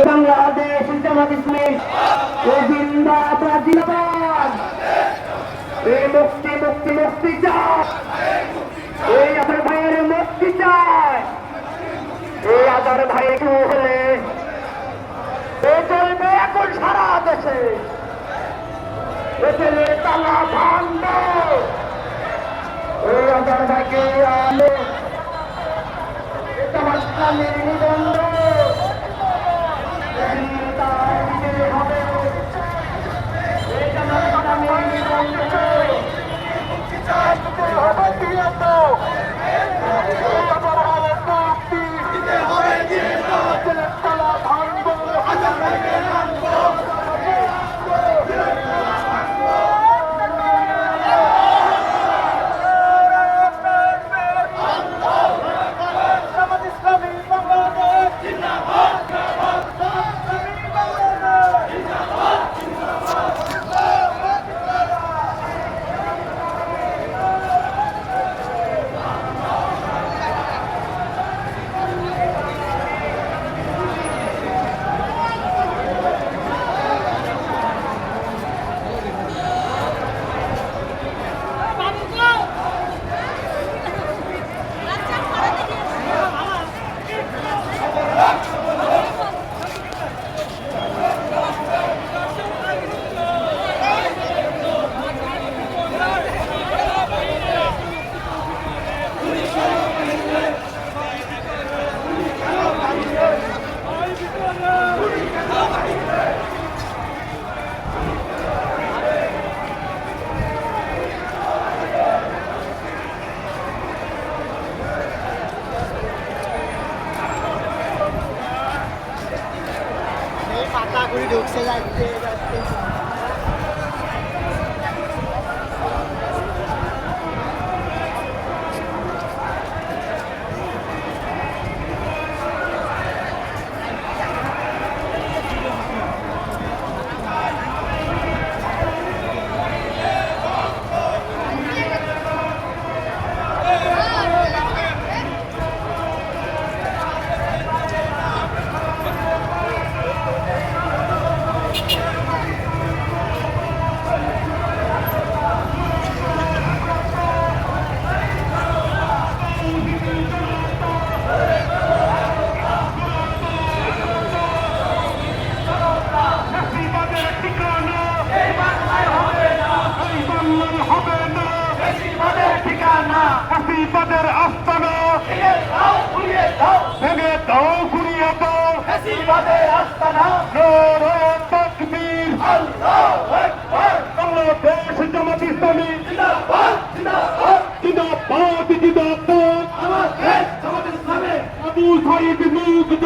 বাংলাদেশ জিন্দাবাদ এই মুক্তি মুক্তি মুক্তি চায় এই আধার ভাইয়ের মুক্তি চায় এই আধার ভাই একটু হলে চলবে এখন সারা দেশে এতে তালা ভাঙব এই ভাইকে আমার স্বামীর Abone de yoksa like de, like de. ফ্যাসিবাদের আস্তানা নারায়ে তাকবীর আল্লাহু আকবার। বাংলাদেশ জামাত ইসলামী। জিন্দাবাদ জিন্দাবাদ। জিন্দাবাদ জিন্দাবাদ। আমার দেশ জামাত ইসলামী। আবু সাইদ মুগ্ধ